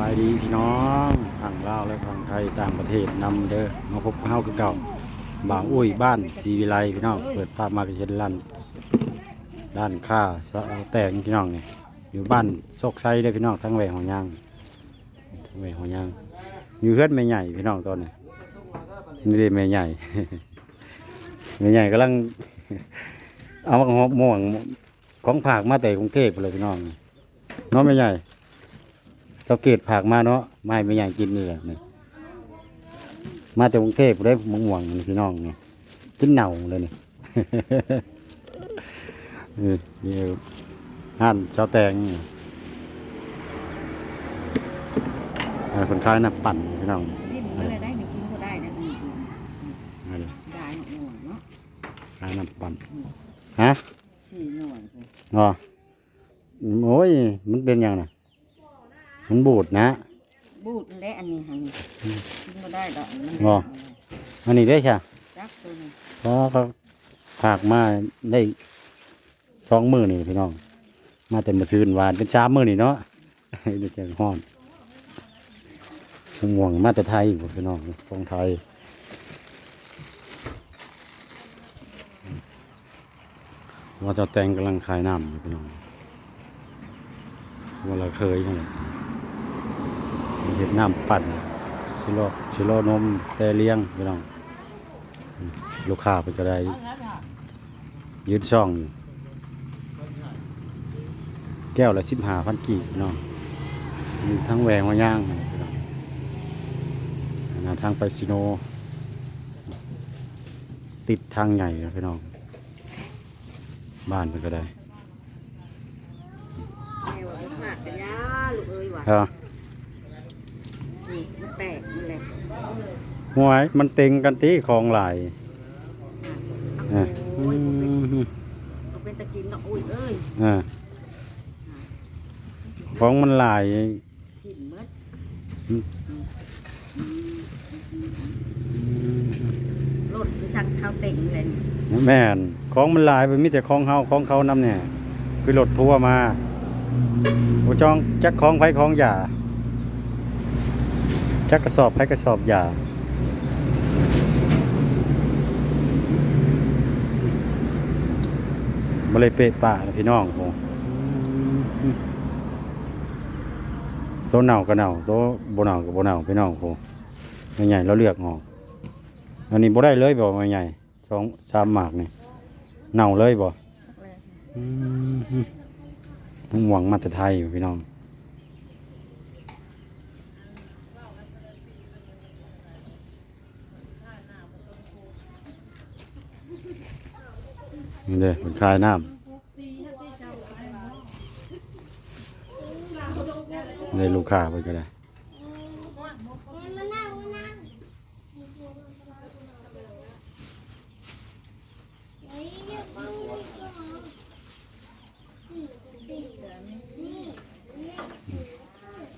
บายดีพี่น้องทางลาวและทางไทยต่างประเทศนำเด้อมาพบเฮาคือเก่าบางอุ้ยบ้านศรีวิไลพี่น้องเปิดภาพมากระเช็ดลั่นด้านข้าสะแต่งพี่น้องนี่อยู่บ้านโซกไซเด้อพี่น้องทั้งแหวงหัวยางทั้งแหวงหัวยางอยู่เฮือนแม่ใหญ่พี่น้องตอนนี้นี่เด้แม่ใหญ่แม่ใหญ่กำลังเอามะม่วงของผากมาแต่กรุงเทพเลยพี่น้องเน้องแม่ใหญ่ สังเกตผักมาเนาะไม่ไม่อยากกินนี่แหละนี่มาจากกรุงเทพได้มะม่วงนี่พี่น้องนี่กินเน่าเลยนี่เออนี่ห่านชาวแตงนี่เออคนขายน้ำปั่นพี่น้องนี่มันก็เลยได้หนึ่งกินก็ได้นะอืมนั่นได้หน่วยเนาะขายน้ำปั่นฮะสี่หน่วยเลยอ๋อโอ้ยมันเป็นยังไง มันบูดนะ บูดและอันนี้หันกินก็ได้ดอกมันอ๋ออันนี้ได้ใช่จักตัวนี้เพราะเขาผากมาได้สองมือนี่พี่น้อง มาแต่มาซื้อหวานเป็นชามมือนี่เนาะ เดี๋ยวจะห้อนห่วงมาแต่ไทยอยู่พี่น้องของไทยว่าเจะแต่งกำลังขายน้ำอยู่พี่น้องว่าเราเคยใช่ไหม เห็ดน้ำปั่นชิโลชิโลนมแต่เลี้ยงพี่น้อง ลูกค้าเพิ่นก็ได้ยืนช่องอยู่แก้วละสิบห้าพันกีบเนาะมีทั้งแหวงมาย่างพี่น้องอันนั้นทางไปซิโน ติดทางใหญ่นะพี่น้อง บ้านเพิ่นก็ได้แม่ว่ามันหักกันยาลูกเอ้ยว่ะเออ นี่มันแตกมันแหละ หวยมันเต็งกันตีของหลายโอ้เออยอืมเอาเป็นตะกินเนาะอุ้ยเอ้ยเออของมันหลาย กินเมื่อรถไปชักข้าวเต็งเลยนี่แม่นของมันหลายไปมีแต่ของเฮาของเขานำเนี่ย คือรถทัวร์มาโอจองจักของไผของหยาจักกระสอบไผกระสอบหยา บ่เลยเปะปะนะพี่น้องโหตัวเน่าก็เน่าตัวบ่เน่าก็บ่เน่าพี่น้องโหใหญ่ๆเราเลือกออกอันนี้บ่ได้เลยบ่ใหญ่ๆสองสามหมากนี่เน่าเลยบ่อืมผมหวังมาแต่ไทยอยู่พี่น้อง นี่เลยเป็นคลายน้ำเลยลูกค้าไปก็ได้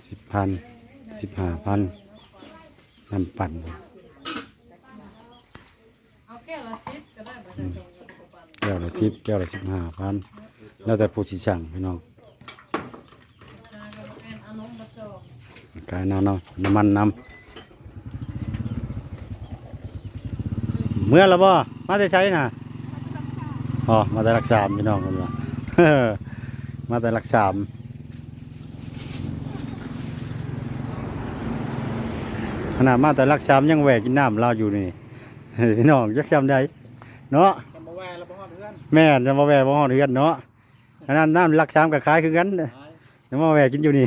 สิบพันสิบห้าพันน้ำปั่น เอาแก้วละสิบก็ได้บ่ได้ตรงนี้ก็ปั่น แก้วละ สิบแก้วละสิบห้าพันแล้วแต่ผู้ชิสั่งพี่น้องชาก็บ่แม่นอานมมาส่งกายน้ำนาะน้ำมันน้ำเมื่อแล้วบ่มาแต่ใช้น่ะอ๋อมาแต่รักษามพี่น้องกันว่ามาแต่รักษามขนาดมาแต่รักษามยังแหวกกินน้ำเราอยู่นี่พี่น้องยักจำได้เนาะ แวแล้วพ่อเพื่อนแม่นจะมาแหวกบ่ฮอดเฮือนเนาะขนาดน้ำรักษามกับคล้ายคือกันจะมาแหวกกินอยู่นี่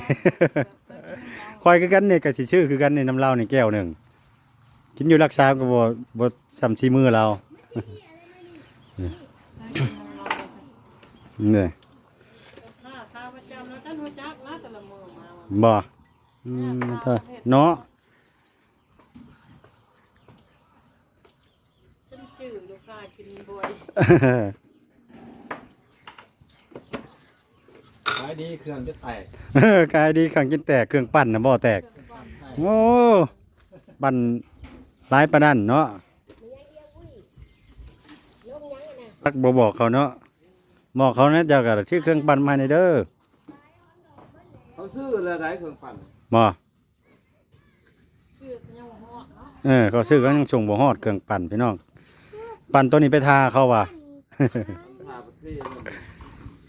คอยคือกันนี่ก็สิชื่อคือกันนี่น้ำเหล้านี่แก้วหนึ่งกินอยู่รักษามก็บ่บ่ซ้ำซีมือเรานี่ค่าค่าประจำแล้วท่านรู้จักนะแต่ละมื้อมาบ่อืมเถอะเนาะ ฉันจื้อลู กค้ากินบ่อยขายดีเครื่องจะแตกเออกายดีขังกินแตกเครื่องปั่นนะบ่แตกโอ้ปั่นหลายปานนั้นเนาะตักบ่บอกเขาเนาะบอกเขานะเจ้าก็ชื่อเครื่องปั่นมาในเด้อเขาซื้ออะไรเครื่องปั่นบ่ชื่อยังบ่ฮอดเนาะเออเขาซื้อก็ยังส่งบ่ฮอดเครื่องปั่นพี่น้อง ปั่นตัวนี้ไปทาเขาว่ะหาประเทศ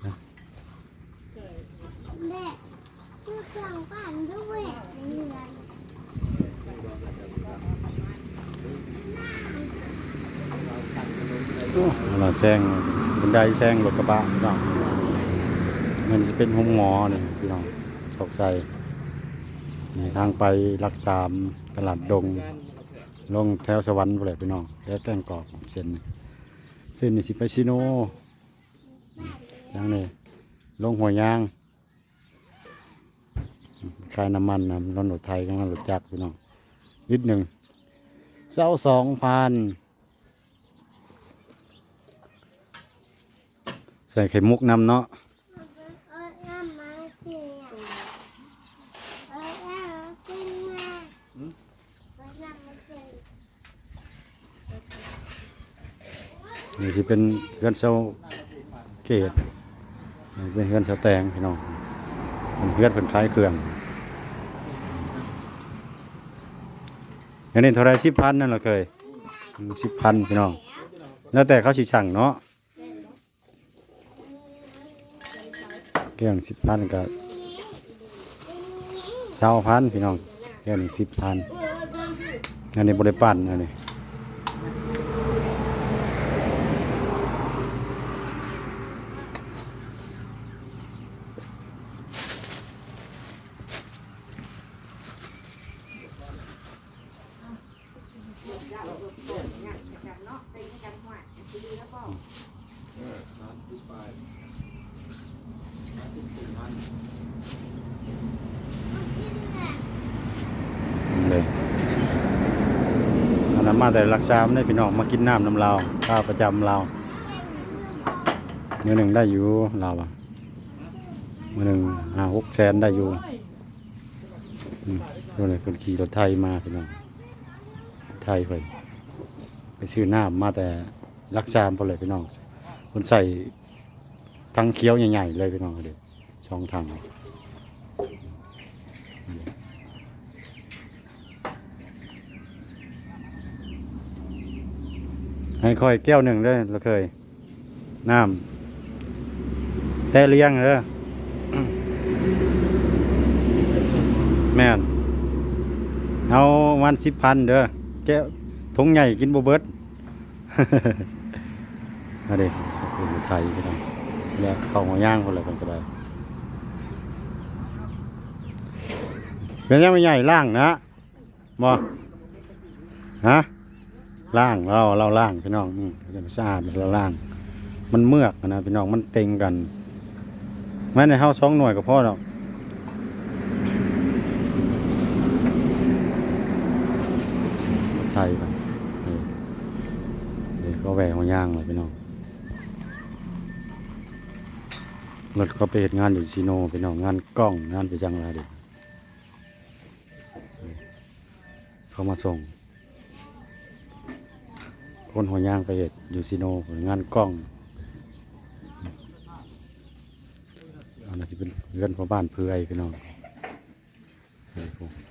นั่นแม่ชื่อเครื่องปั่นด้วยเหมือนเราแซงบันไดแซงรถกระบะพี่น้องมันจะเป็นห้องหมอนี่พี่น้องตกใจนี่ทางไปรักษามตลาดดง ลงแถวสวรรค์ไปเลยพี่น้องแล้วแกล้งกรอกเส้นเส้นนี่สิไปซิโนยังนี่ลงหัวยยางขายน้ำมันนะรถรถไทยกันรถจักรพี่น้องนิดหนึ่งเศร้าสองพันใส่ไข่มุกนำเนาะ เออน้ำมันเสียเออน้ำมันเสียเออน้ำมันเสีย นี่ที่เป็นเฮือนเสาเกตเป็นเฮือนเสาแตงพี่น้องเป็นเฮือนเป็นคล้ายเครื่องอันนี้เท่าไรสิบพันนั่นเราเคยสิบพันพี่น้อง แล้วแต่เขาชิช่างเนาะเกี่ยงสิบพันก็เช้าพันพี่น้องเกี่ยงสิบพันอันนี้บริปั่นอันนี้ เลยอันนั้นมาแต่รักษาไม่ได้พี่น้องมากินน้ำน้ำเราข้าวประจำเรามือหนึ่งได้อยู่เราอะมือหนึ่งห้าหกแสนได้อยู่อืมดูเลยคนขี่รถไทยมาพี่น้องไทยไป ไปซื้อน้ำมาแต่รักษามไปเลยพี่น้องคนใส่ทั้งเคี้ยวใหญ่ๆเลยพี่น้องเดี๋ยวสองถังให้ค่อยแก้วหนึ่งเลยเราเคย น้ำแต่เลี้ยงเด้อแม่นเอาวันสิบพันเด้อแก้ว ทงใหญ่กินบ่เบิดมาดิอยู่ไทยก็ได้แล้วเข้าหัวย่างคนละกันก็ได้เป็นยังไม่ใหญ่ล่างนะบ่ฮะล่างเราเราล่างพี่น้องอืมจะสะอาดเราล่าง มันเมือกนะพี่น้องมันเต็งกันแม้ในเฮาสองหน่วยก็พอดอกไทยกันนี่นี่ก็ แหวกหัวย่างเลยพี่น้องรถก็ไปเหตุงานอยู่ซีโนพี่น้องงานกล้องงานไปจังไรเด็กเขามาส่ง คนหัวย่างไปเห็ดอยู่ซีโนงานกล้องอันนั้นจะเป็นเรื่อนพ่อบ้านเพื่อยพี่น้อง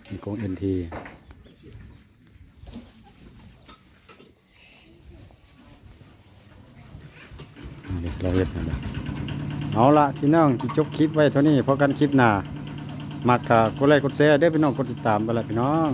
นี่กองเอ็นทีนี่ เราเห็ดนั่นแหละเอาละพี่น้องจิจบคลิปไว้เท่านี้พอกันคลิปหน้ามักกะกดไลค์กดแชร์ได้พี่น้องกดติดตามไปละพี่น้อง